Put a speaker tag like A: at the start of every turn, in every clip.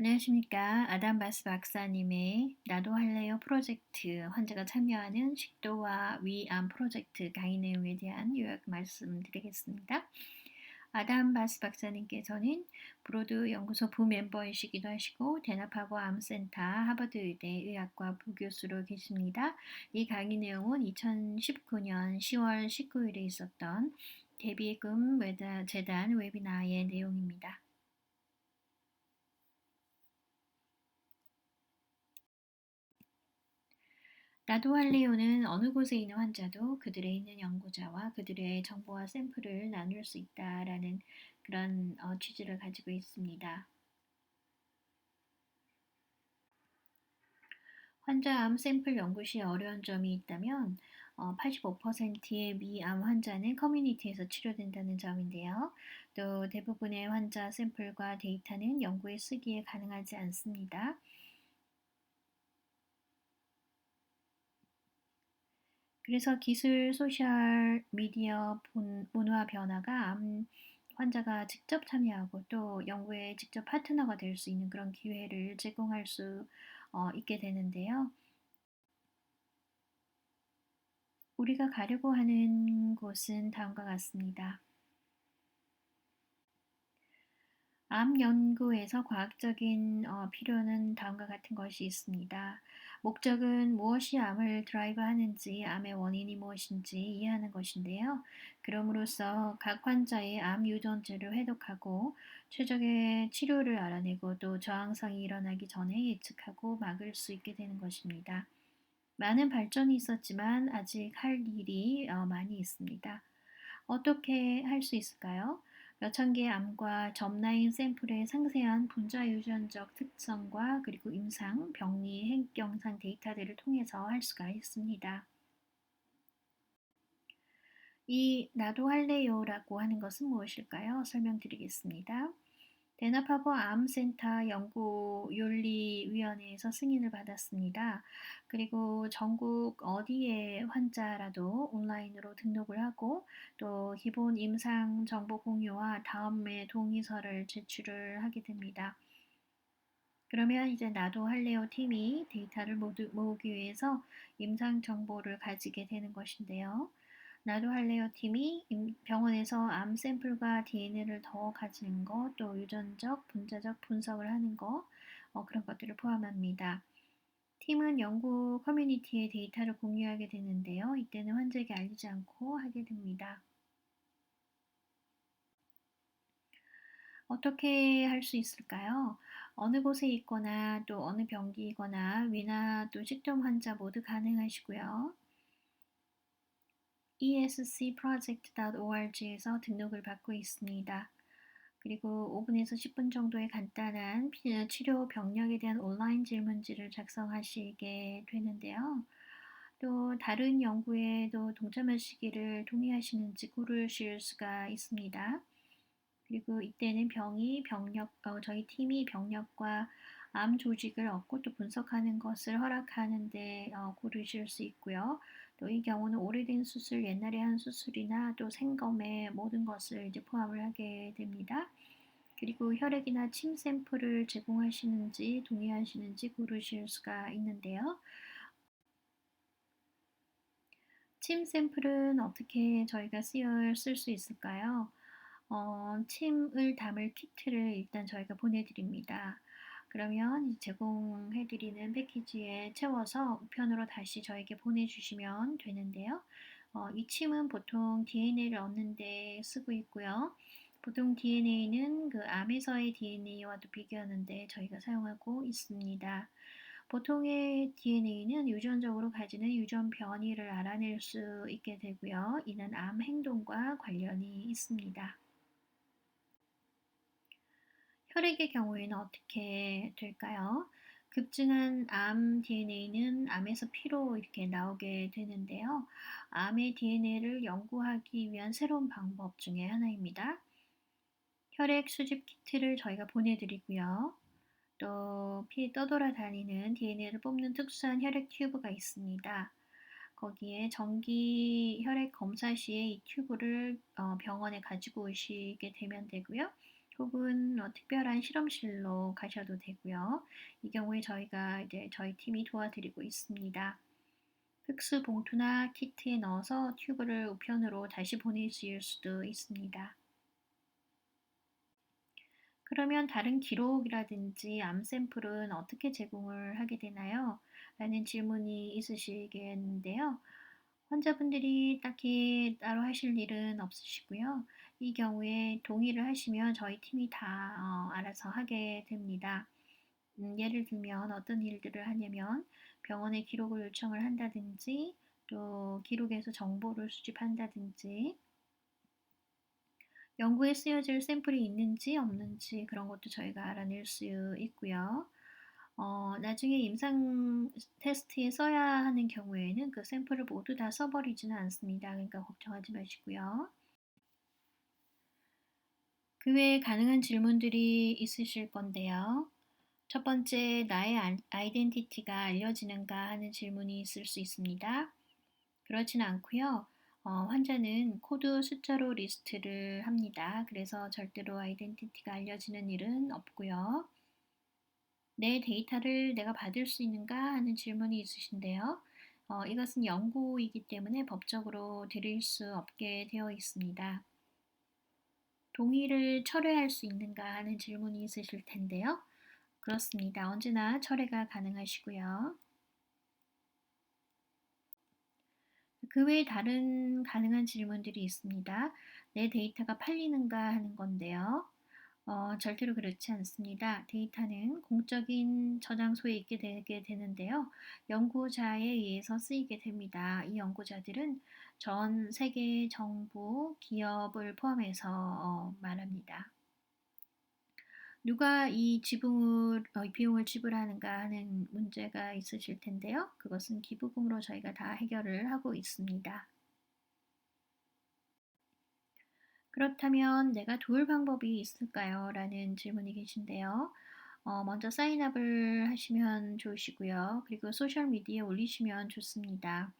A: 안녕하십니까. 아담바스 박사님의 나도 할래요 프로젝트 환자가 참여하는 식도와 위암 프로젝트 강의 내용에 대한 요약 말씀드리겠습니다. 아담바스 박사님께서는 브로드 연구소 부멤버이시기도 하시고 대나파고 암센터 하버드 의대 의학과 부교수로 계십니다. 이 강의 내용은 2019년 10월 19일에 있었던 대비금 재단 웨비나의 내용입니다. 나도 할래요는 어느 곳에 있는 환자도 그들의 있는 연구자와 그들의 정보와 샘플을 나눌 수 있다라는 그런 어, 취지를 가지고 있습니다. 환자 암 샘플 연구 시 어려운 점이 있다면 어, 85%의 미암 환자는 커뮤니티에서 치료된다는 점인데요. 또 대부분의 환자 샘플과 데이터는 연구에 쓰기에 가능하지 않습니다. 그래서 기술, 소셜 미디어 문화 변화가 암 환자가 직접 참여하고 또 연구에 직접 파트너가 될 수 있는 그런 기회를 제공할 수 어, 있게 되는데요. 우리가 가려고 하는 곳은 다음과 같습니다. 암 연구에서 과학적인 어, 필요는 다음과 같은 것이 있습니다. 목적은 무엇이 암을 드라이브하는지, 암의 원인이 무엇인지 이해하는 것인데요. 그럼으로써 각 환자의 암 유전체를 해독하고 최적의 치료를 알아내고 또 저항성이 일어나기 전에 예측하고 막을 수 있게 되는 것입니다. 많은 발전이 있었지만 아직 할 일이 어, 많이 있습니다. 어떻게 할 수 있을까요? 몇 천 개의 암과 점라인 샘플의 상세한 분자 유전적 특성과 그리고 임상, 병리, 핵경상 데이터들을 통해서 할 수가 있습니다. 이 나도 할래요라고 하는 것은 무엇일까요? 설명드리겠습니다. 대나파고 암센터 연구윤리위원회에서 승인을 받았습니다. 그리고 전국 어디에 환자라도 온라인으로 등록을 하고 또 기본 임상 정보 공유와 다음에 동의서를 제출을 하게 됩니다. 그러면 이제 나도 할래요 팀이 데이터를 모두 모으기 위해서 임상 정보를 가지게 되는 것인데요. 나도 할래요 팀이 병원에서 암 샘플과 DNA를 더 가지는 것, 또 유전적, 분자적 분석을 하는 것, 어, 그런 것들을 포함합니다. 팀은 연구 커뮤니티에 데이터를 공유하게 되는데요. 이때는 환자에게 알리지 않고 하게 됩니다. 어떻게 할 수 있을까요? 어느 곳에 있거나 또 어느 병기이거나 위나 또 식점 환자 모두 가능하시고요. escproject.org에서 등록을 받고 있습니다. 그리고 5분에서 10분 정도의 간단한 치료 병력에 대한 온라인 질문지를 작성하시게 되는데요. 또 다른 연구에도 동참하시기를 동의하시는지 고르실 수가 있습니다. 그리고 이때는 병이 병력, 어, 저희 팀이 병력과 암 조직을 얻고 또 분석하는 것을 허락하는데 어, 고르실 수 있고요. 또 이 경우는 오래된 수술, 옛날에 한 수술이나 또 생검의 모든 것을 이제 포함을 하게 됩니다. 그리고 혈액이나 침 샘플을 제공하시는지 동의하시는지 고르실 수가 있는데요. 침 샘플은 어떻게 저희가 쓸수 있을까요? 어, 침을 담을 키트를 일단 저희가 보내드립니다. 그러면 제공해드리는 패키지에 채워서 우편으로 다시 저에게 보내주시면 되는데요. 어, 이 침은 보통 DNA를 얻는데 쓰고 있고요. 보통 DNA는 그 암에서의 DNA와도 비교하는데 저희가 사용하고 있습니다. 보통의 DNA는 유전적으로 가지는 유전 변이를 알아낼 수 있게 되고요. 이는 암 행동과 관련이 있습니다. 혈액의 경우에는 어떻게 될까요? 급증한 암 DNA는 암에서 피로 이렇게 나오게 되는데요. 암의 DNA를 연구하기 위한 새로운 방법 중에 하나입니다. 혈액 수집 키트를 저희가 보내드리고요. 또 피에 떠돌아 다니는 DNA를 뽑는 특수한 혈액 튜브가 있습니다. 거기에 정기 혈액 검사 시에 이 튜브를 어, 병원에 가지고 오시게 되면 되고요. 혹은 어, 특별한 실험실로 가셔도 되고요. 이 경우에 저희가 이제 저희 팀이 도와드리고 있습니다. 흑수 봉투나 키트에 넣어서 튜브를 우편으로 다시 보내실 수도 있습니다. 그러면 다른 기록이라든지 암 샘플은 어떻게 제공을 하게 되나요? 라는 질문이 있으시겠는데요. 환자분들이 딱히 따로 하실 일은 없으시고요. 이 경우에 동의를 하시면 저희 팀이 다 어, 알아서 하게 됩니다. 음, 예를 들면 어떤 일들을 하냐면 병원에 기록을 요청을 한다든지 또 기록에서 정보를 수집한다든지 연구에 쓰여질 샘플이 있는지 없는지 그런 것도 저희가 알아낼 수 있고요. 어, 나중에 임상 테스트에 써야 하는 경우에는 그 샘플을 모두 다 써버리지는 않습니다. 그러니까 걱정하지 마시고요. 그 외에 가능한 질문들이 있으실 건데요. 첫 번째, 나의 아이덴티티가 알려지는가 하는 질문이 있을 수 있습니다. 그렇지는 않고요. 어, 환자는 코드 숫자로 리스트를 합니다. 그래서 절대로 아이덴티티가 알려지는 일은 없고요. 내 데이터를 내가 받을 수 있는가 하는 질문이 있으신데요. 어, 이것은 연구이기 때문에 법적으로 드릴 수 없게 되어 있습니다. 동의를 철회할 수 있는가 하는 질문이 있으실 텐데요. 그렇습니다. 언제나 철회가 가능하시고요. 그 외에 다른 가능한 질문들이 있습니다. 내 데이터가 팔리는가 하는 건데요. 어, 절대로 그렇지 않습니다. 데이터는 공적인 저장소에 있게 되게 되는데요. 연구자에 의해서 쓰이게 됩니다. 이 연구자들은 전 세계 정부, 기업을 포함해서 어, 말합니다. 누가 이 지불, 어, 비용을 지불하는가 하는 문제가 있으실 텐데요. 그것은 기부금으로 저희가 다 해결을 하고 있습니다. 그렇다면 내가 도울 방법이 있을까요? 라는 질문이 계신데요. 어, 먼저 사인업을 하시면 좋으시고요. 그리고 소셜미디어에 올리시면 좋습니다.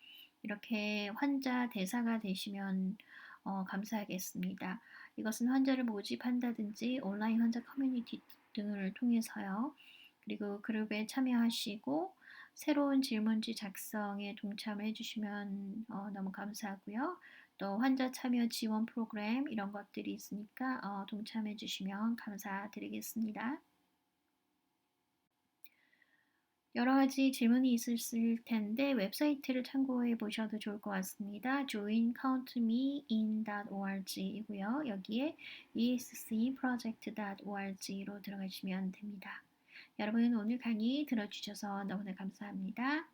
A: 이렇게 환자 대사가 되시면 어, 감사하겠습니다. 이것은 환자를 모집한다든지 온라인 환자 커뮤니티 등을 통해서요. 그리고 그룹에 참여하시고 새로운 질문지 작성에 동참해 주시면 어, 너무 감사하고요. 또 환자 참여 지원 프로그램 이런 것들이 있으니까 어, 동참해 주시면 감사드리겠습니다. 여러 가지 질문이 있을 텐데 웹사이트를 참고해 보셔도 좋을 것 같습니다. joincountmein.org 이고요. 여기에 escproject.org로 들어가시면 됩니다. 여러분 오늘 강의 들어주셔서 너무나 감사합니다.